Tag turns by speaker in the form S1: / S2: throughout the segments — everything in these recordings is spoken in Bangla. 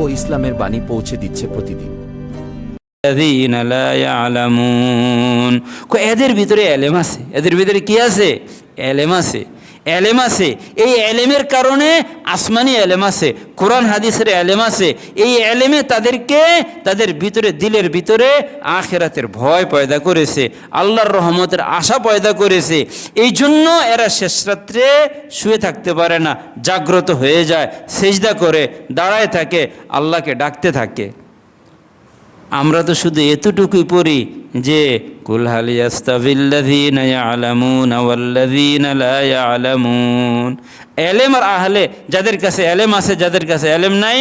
S1: ও ইসলামের বাণী পৌঁছে দিচ্ছে প্রতিদিন।
S2: এদের ভিতরে এলেম আছে? এদের ভিতরে কি আছে? এলেম আছে। এলেম আছে। এই এলেমের কারণে আসমানি এলেম আছে, কোরআন হাদিসের এলেম আছে। এই এলেমে তাদেরকে তাদের ভিতরে, দিলের ভিতরে আখেরাতের ভয় পয়দা করেছে, আল্লাহর রহমতের আশা পয়দা করেছে। এই জন্য এরা শেষ রাত্রে শুয়ে থাকতে পারে না, জাগ্রত হয়ে যায়, সেজদা করে, দাঁড়ায় থাকে, আল্লাহকে ডাকতে থাকে। আমরা তো শুধু এতটুকুই পড়ি যে এলেম আর আহলে, যাদের কাছে এলেম আছে, যাদের কাছে এলেম নাই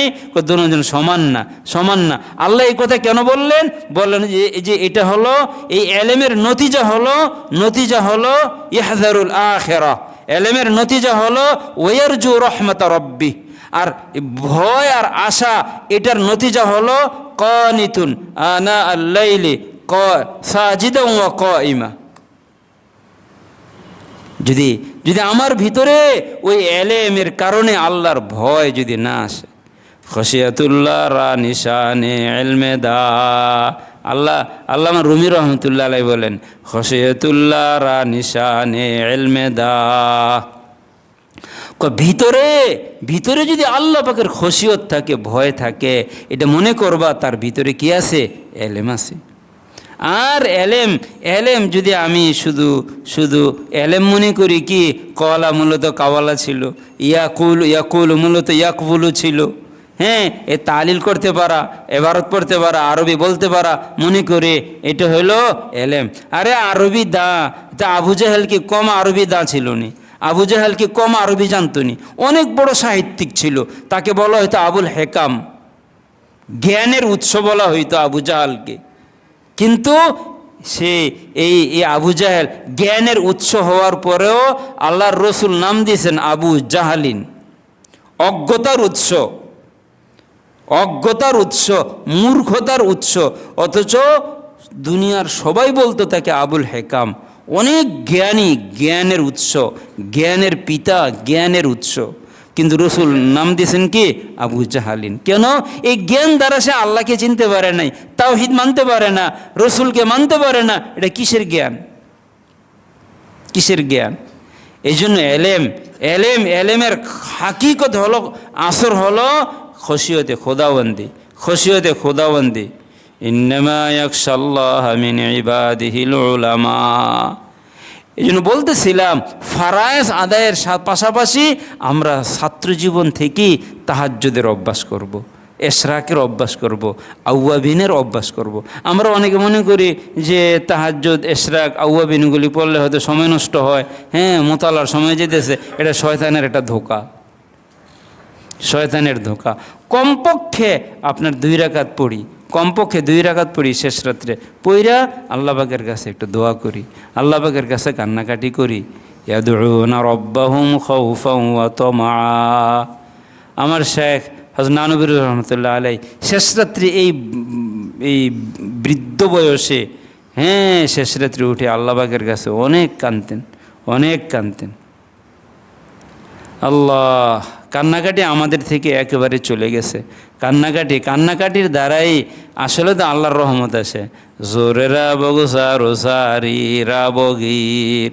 S2: দুজন সমান না সমান না। আল্লাহ এই কথা কেন বললেন? বললেন যে এটা হলো, এই এলেমের নতিজা হলো নতিজা হলো ইহজারুল আখিরা। এলেমের নতিজা হলো, ওয়ারজু রহমাতা রব্বি। আর ভয় আর আশা, এটার নতিজা হলো কনিতুন, আনা আল্লাইলি, ক ওয়া কইমা যদি যদি আমার ভিতরে ওই এলেমের কারণে আল্লাহর ভয় যদি না আসে, খসিয়াতুল্লাহ রা নিশানে এলমে দা। আল্লাহ আল্লাহ রুমি রহমতুল্লাহ বলেন, খসিয়াতুল্লাহ রা নিশানে এলমে দা। ক- ভিতরে ভিতরে যদি আল্লাহ পাকের খসিয়ত থাকে, ভয় থাকে, এটা মনে করবা, তার ভিতরে কি আছে? এলেম আছে। আর এলেম এলেম যদি আমি শুধু শুধু এলেম মনে করি কি কলা মূলত কাওয়ালা ছিল, ইয়াকুল ইয়াকুল মূলত ইয়াকবুলু ছিল। হ্যাঁ এ তালিল করতে পারা, এবারত পড়তে পারা, আরবি বলতে পারা, মনে করে এটা হলো এলেম। আরে আরবি দা, তা আবু জাহেল কি কম আরবি দা ছিল নি? আবু জাহেল কি কম আরবি জানতো নি অনেক বড় সাহিত্যিক ছিল। তাকে বলা হয়তো আবুল হেকাম। জ্ঞানের উৎস বলা হইতো আবু জাহালকে। কিন্তু সে এই এই আবু জাহেল জ্ঞানের উৎস হওয়ার পরেও আল্লাহর রসুল নাম দিয়েছেন আবু জাহালিন। অজ্ঞতার উৎস। অজ্ঞতার উৎস, মূর্খতার উৎস। অথচ দুনিয়ার সবাই বলতো তাকে আবুল হেকাম। অনেক জ্ঞানী, জ্ঞানের উৎস, জ্ঞানের পিতা, জ্ঞানের উৎস। কিন্তু রসুল নাম দিয়েছেন কি? Abu Jahal. কেন? এই জ্ঞান দ্বারা সে আল্লাহকে চিনতে পারে নাই, তাওহিদ মানতে পারে না, রসুলকে মানতে পারে না, এটা কিসের জ্ঞান? কিসের জ্ঞান? এই জন্য এলেম এলেম, এলেমের হাকিকত হলো, আসর হলো খসিয়তে খোদাবন্দি খসিয়তে খোদাবন্দি। ইন্নামা ইয়াকশাল্লাহ মিন ইবাদিহিল উলামা এই জন্য বলতেছিলাম, ফারায়েস আদায়ের পাশাপাশি আমরা ছাত্র জীবন থেকেই তাহাজ্জুদের অভ্যাস করব। এশরাকের অভ্যাস করব। আউয়াবিনের অভ্যাস করব। আমরা অনেকে মনে করি যে তাহাজ্জুদ, এশরাক, আউয়াবিনগুলি পড়লে হয়তো সময় নষ্ট হয় হ্যাঁ মোতালার সময় যেতেছে, এটা শয়তানের একটা ধোকা শয়তানের ধোকা কমপক্ষে আপনার দুই রাকাত পড়ি কমপক্ষে দুই রাকাত পড়ি শেষ রাত্রে। পইরা আল্লাহবাগের কাছে একটু দোয়া করি। আল্লাহবাগের কাছে কান্নাকাটি করি। আমার শেখ হজরত নানবির রহমতুল্লাহ আলাই শেষ রাত্রি এই এই বৃদ্ধ বয়সে হ্যাঁ শেষ রাত্রি উঠে আল্লাহবাগের কাছে অনেক কানতেন অনেক কানতেন আল্লাহ কান্নাকাটি আমাদের থেকে একেবারে চলে গেছে। কান্নাকাটি, কান্নাকাটির দ্বারাই আসলে তো আল্লাহর রহমত আছে জোরেরা রোসারি রাবগির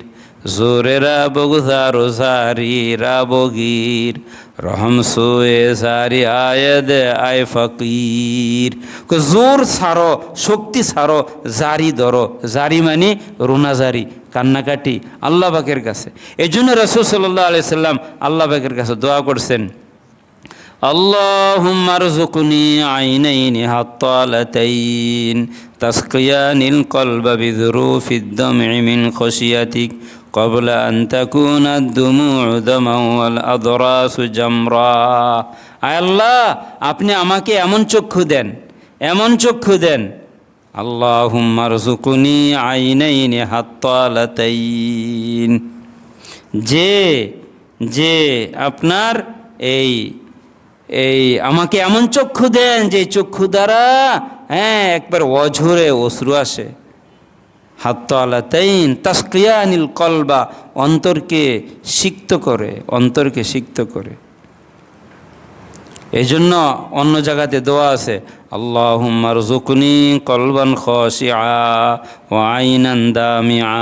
S2: জোরেরা বগুসা রোসারি রাবগির রহম সোয়ে সারি আয়দ আয় ফকির কো জোর সারো শক্তি সারো জারি ধরো জারি মানে রোনা জারি কান্নাকাটি আল্লাহ পাকের কাছে এই জন্য রসুল সাল্লাহ আলি সাল্লাম আল্লাহ পাকের কাছে দোয়া করছেন اللهم ارزقني عينين هطالتين تسقيان القلب بذروف الدمع من خشيتك قبل أن تكون الدموع دما والأضراس جمرا আয় আল্লাহ আপনি আমাকে এমন চক্ষু দেন এমন চক্ষু দেন আল্লাহুম্মা রজুকুনি আইনাইনি হাত্তালাতাইন যে যে আপনার এই এই আমাকে এমন চক্ষু দেন যে চক্ষু দ্বারা হ্যাঁ একবার অঝরে অশ্রু আসে হাত্তালাতাইন তাসকিয়ানিল কলবা, অন্তরকে সিক্ত করে, অন্তরকে সিক্ত করে। এই জন্য অন্য জায়গাতে দোয়া আছে আল্লাহ রজুকনি কলবান খসিয়া ও আইনান দামিয়া।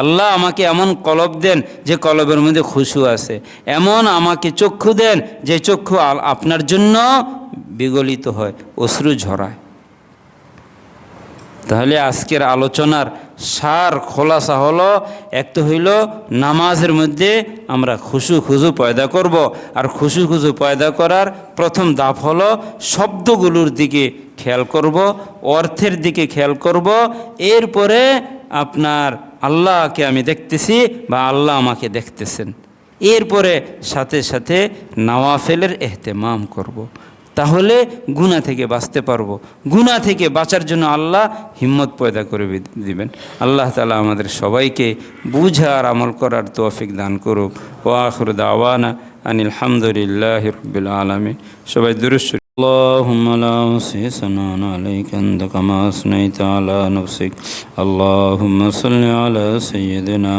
S2: আল্লাহ আমাকে এমন কলব দেন যে কলবের মধ্যে খুশু আছে। এমন আমাকে চক্ষু দেন যে চক্ষু আপনার জন্য বিগলিত হয়, অশ্রু ঝরায়। তাহলে আজকের আলোচনার সার খোলাসা হলো, এক তো হইল নামাজের মধ্যে আমরা খুশু খুজু পয়দা করব। আর খুশু খুজু পয়দা করার প্রথম ধাপ হলো শব্দগুলোর দিকে খেয়াল করব, অর্থের দিকে খেয়াল করব। এরপরে আপনার আল্লাহকে আমি দেখতেছি বা আল্লাহ আমাকে দেখতেছেন। এরপরে সাথে সাথে নওয়াফেলের এহতেমাম করব। তাহলে গুণা থেকে বাঁচতে পারবো গুণা থেকে বাঁচার জন্য আল্লাহ হিম্মত পয়দা করে দি- দিবেন আল্লাহ তালা আমাদের সবাইকে বুঝার আমল করার তৌফিক দান করুক ও আখর দাওয়ানা আনিল হামদুলিল্লাহ রবিল আলমী সবাই দুরুস اللهم لا أحصي ثناء عليك أنت كما أثنيت على نفسك اللهم صل على سيدنا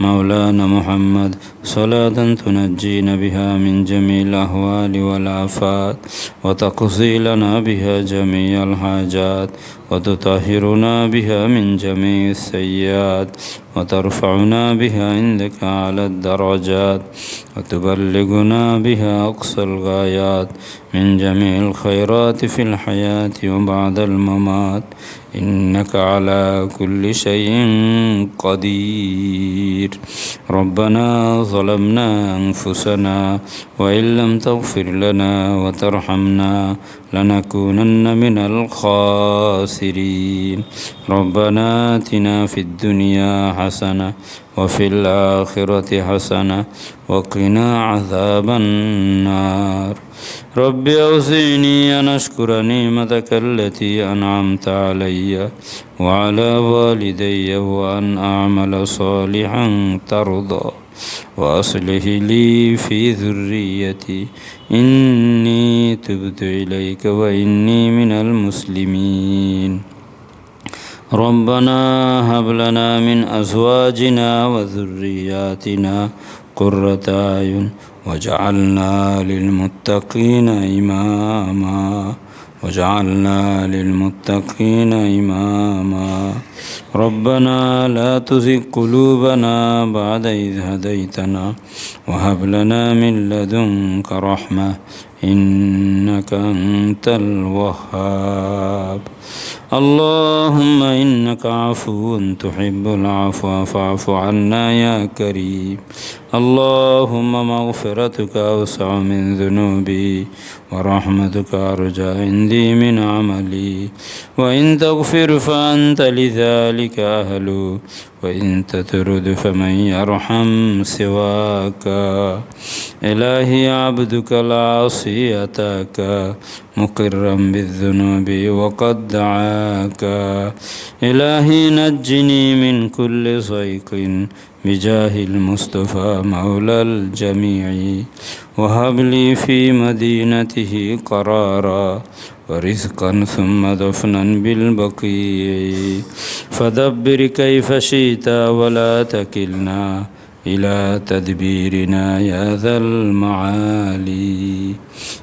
S2: مولانا محمد صلاة تنجينا بها من جميع الأهوال والآفات وتقضي لنا بها جميع الحاجات وتطهرنا بها من جميع السيئات وترفعنا بها عندك على الدرجات وتبلغنا بها أقصى الغايات من جميع الخيرات في الحياة وبعد الممات. إنك على كل شيء قدير. ربنا ظلمنا أنفسنا وإن لم تغفر لنا وترحمنا لنكونن من الخاسرين. ربنا آتنا في الدنيا حسنة وفي الآخرة حسنة وقنا عذاب النار. رب أوزعني أن أشكر نعمتك التي أنعمت علي وعلى والدي وأن أعمل صالحا ترضى. وأصلح لي في ذريتي. إني تبت إليك وإني من المسلمين. ربنا هب لنا من أزواجنا وذرياتنا قرة أعين واجعلنا للمتقين إماما وجعلنا للمتقين إماما. ربنا لا تزغ قلوبنا بعد إذ هديتنا وهب لنا من لدنك رحمة إنك أنت الوهاب. اللهم إنك عفو تحب العفو فاعف عنا يا كريم. اللهم مغفرتك أوسع من ذنوبي ورحمتك أرجى عندي من عملي. وإن تغفر فأنت لذلك أهل وإن تترد فمن يرحم سواك. إلهي عبدك العاصي أتاك مقرا بالذنوب وقد دعاك. إلهي نجني من كل ضيق بجاه المصطفى مولى الجميع. وهب لي في مدينته قرارا ورزقا ثم دفنا بالبقيع. فدبر كيف شئت ولا تكلنا إلى تدبيرنا يا ذا المعالي.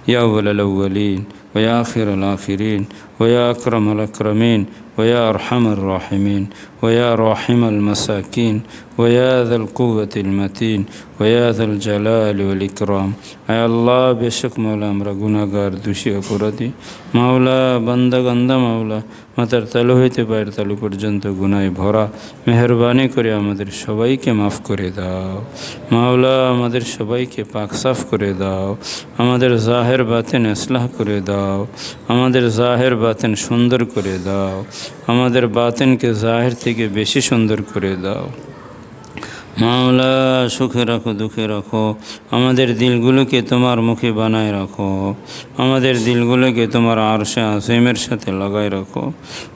S2: يا أول الأولين ويا آخر الآخرين ويا أكرم الأكرمين ويا أرحم الراحمين ويا راحم المساكين ويا ذا القوة المتين ويا ذا الجلال والإكرام আয় আল্লাহ বেশক মাওলা আমরা গুণাগার দোষী অপরাধী মাওলা বান্দা গান্দা মাওলা মাতার তালু হইতে পায়ের তালু পর্যন্ত গুনায় ভরা মেহরবানি করে আমাদের সবাইকে মাফ করে দাও মাওলা আমাদের সবাইকে পাক সাফ করে দাও আমাদের জাহের বাতেন ইসলাহ করে দাও আমাদের জাহের বাতেন সুন্দর করে দাও। আমাদের বাতেনকে জাহের থেকে বেশি সুন্দর করে দাও। মাওলা, সুখে রাখো, দুঃখে রাখো। আমাদের দিলগুলোকে তোমার মুখে বানায় রাখো। আমাদের দিলগুলোকে তোমার আরশে আসিমের সাথে লাগাই রাখো।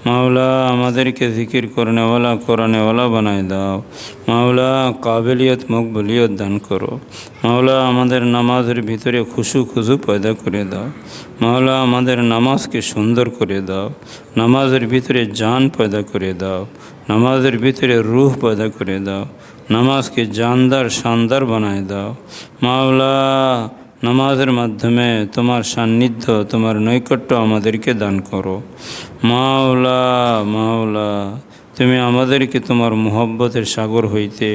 S2: মাওলা, আমাদেরকে জিকির করনেওয়ালা কোরআনেওয়ালা বানায় দাও। মাওলা, কাবিলিয়ত, মকবুলিয়ত দান করো। মাওলা, আমাদের নামাজের ভিতরে খুশু খুশু পয়দা করে দাও। মাওলা, আমাদের নামাজকে সুন্দর করে দাও। নামাজের ভিতরে জান পয়দা করে দাও। নামাজের ভিতরে রুহ পয়দা করে দাও। নামাজকে জানদার শানদার বানায় দাও। মাওলা, নামাজের মাধ্যমে তোমার সান্নিধ্য, তোমার নৈকট্য আমাদেরকে দান করো। মাওলা মাওলা। তুমি আমাদেরকে তোমার মোহব্বতের সাগর হইতে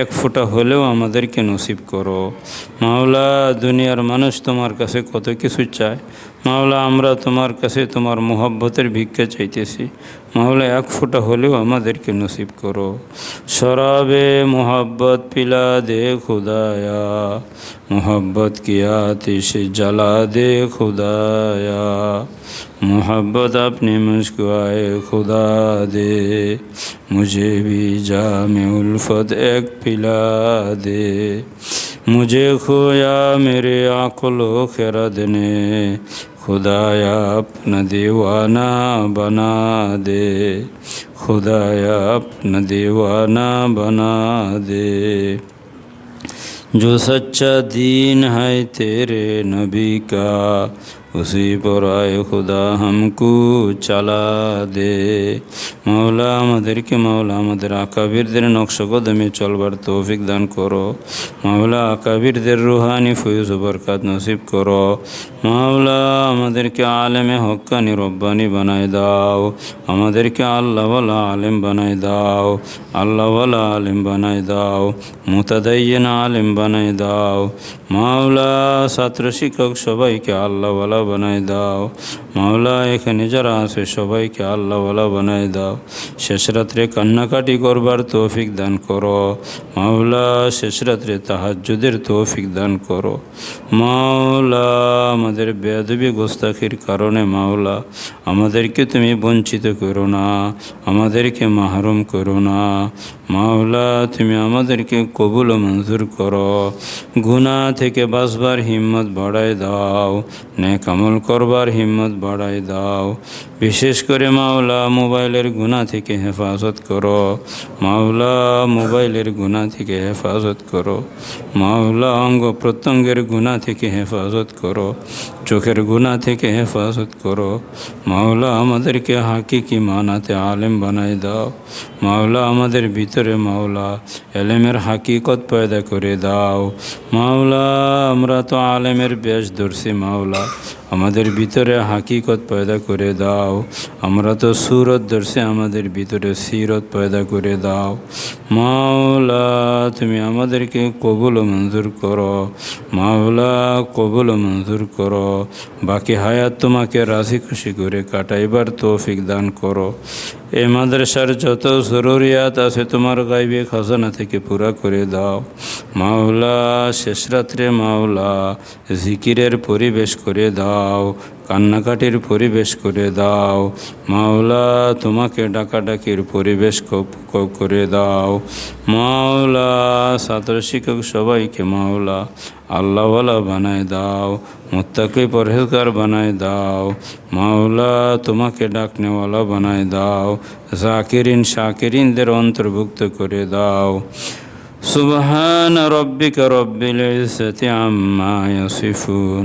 S2: এক ফোঁটা হলেও আমাদেরকে নসিব করো। মাওলা, দুনিয়ার মানুষ তোমার কাছে কত কিছু চায়। মাওলা, আমরা তোমার কাছে তোমার মোহব্বতের ভিক্ষা চাইতেছি। মাওলা, এক ফোঁটা হলেও আমাদেরকে নসিব করো। শরাবে মোহব্বত পিলা দে খুদায়া, মোহব্বত কি আতিশ জ্বালা দে খুদায়া। محبت اپنی مجھ کو آئے، خدا دے۔ مجھے بھی جام الفت ایک پلا دے۔ مجھے کھویا میرے عقل و خرد نے۔ خدایا اپنا دیوانہ بنا دے۔ خدایا اپنا دیوانہ بنا دے۔ جو سچا دین ہے تیرے نبی کا उसी पर आए खुदा हमको চালা দে মাওলা আমাদেরকে মাওলা আমাদের আকাবিরদের নকশ কদমে চলবার তৌফিক দান করো মাওলা আকাবিরদের রুহানি ফয়ুজ ও বরকাত নসিব করো মাওলা আমাদেরকে আলেমে হক্কানি রব্বানি বানায় দাও আমাদেরকে আল্লাহওয়ালা আলেম বানায় দাও আল্লাহওয়ালা আলেম বানায় দাও মুতাদাইয়েন আলেম বানায় দাও মাওলা ছাত্র শিক্ষক সবাইকে আল্লাহওয়ালা বানায় দাও। মাওলা, এখানে যারা আছে, সবাইকে আল্লাহওয়ালা বানায় দাও। শেষ রাত্রে কান্নাকাটি করবার তৌফিক দান করো। মাওলা, শেষ রাত্রে তাহাজ্জুদের তৌফিক দান করো। মাওলা, আমাদের বেদবি গোস্তাখির কারণে মাওলা, আমাদেরকে তুমি বঞ্চিত করো না, আমাদেরকে মাহরুম করো না। মাওলা, তুমি আমাদেরকে কবুল মঞ্জুর করো। গুনাহ থেকে বাঁচবার হিম্মত বাড়ায় দাও। নেক আমল করবার হিম্মত বাড়ায় দাও। বিশেষ করে মাওলা মোবাইলের গুনাহ থেকে হেফাজত করো। মাওলা মোবাইলের গুনাহ থেকে হেফাজত করো। মাওলা অঙ্গ প্রত্যঙ্গের গুনাহ থেকে হেফাজত করো। চোখের গুনাহ থেকে হেফাজত করো। মাওলা আমাদেরকে হাকিকি মানাতে আলেম বানায় দাও। মাওলা আমাদের ভিতরে মাওলা এলেমের হাকিকত পয়দা করে দাও। মাওলা, আমরা তো আলেমের বেশ ধরছি মাওলা। আমাদের ভিতরে হাকিকত পয়দা করে দাও। আমরা তো সুরত দর্শে আমাদের ভিতরে সিরত পয়দা করে দাও। মাওলা, তুমি আমাদেরকে কবুল মঞ্জুর করো। মাওলা, কবুল মঞ্জুর করো। বাকি হায়াত তোমাকে রাশি খুশি করে কাটাইবার তৌফিক দান করো। এ মাদ্রাসার যত জরুরিয়াত আছে তোমার গাইবে খাজানা থেকে পুরা করে দাও। মাওলা, শেষ রাত্রে মাওলা, জিকিরের পরিবেশ করে দাও। কান্নাকাটির পরিবেশ করে দাও। মাওলা, তোমাকে ডাকাডাকির পরিবেশ করে দাও। মাওলা সাঁতার শিক্ষক সবাইকে মাওলা, আল্লাহওয়ালা বানায় দাও, মোত্তাকে পরহেজগার বানায় দাও। মাওলা, তোমাকে ডাকনেওয়ালা বানায় দাও, জাকিরিন, শাকিরিনদের অন্তর্ভুক্ত করে দাও। সুবহান রব্বিক রব্বিল ইজ্জতি আম্মা ইয়াসিফুন।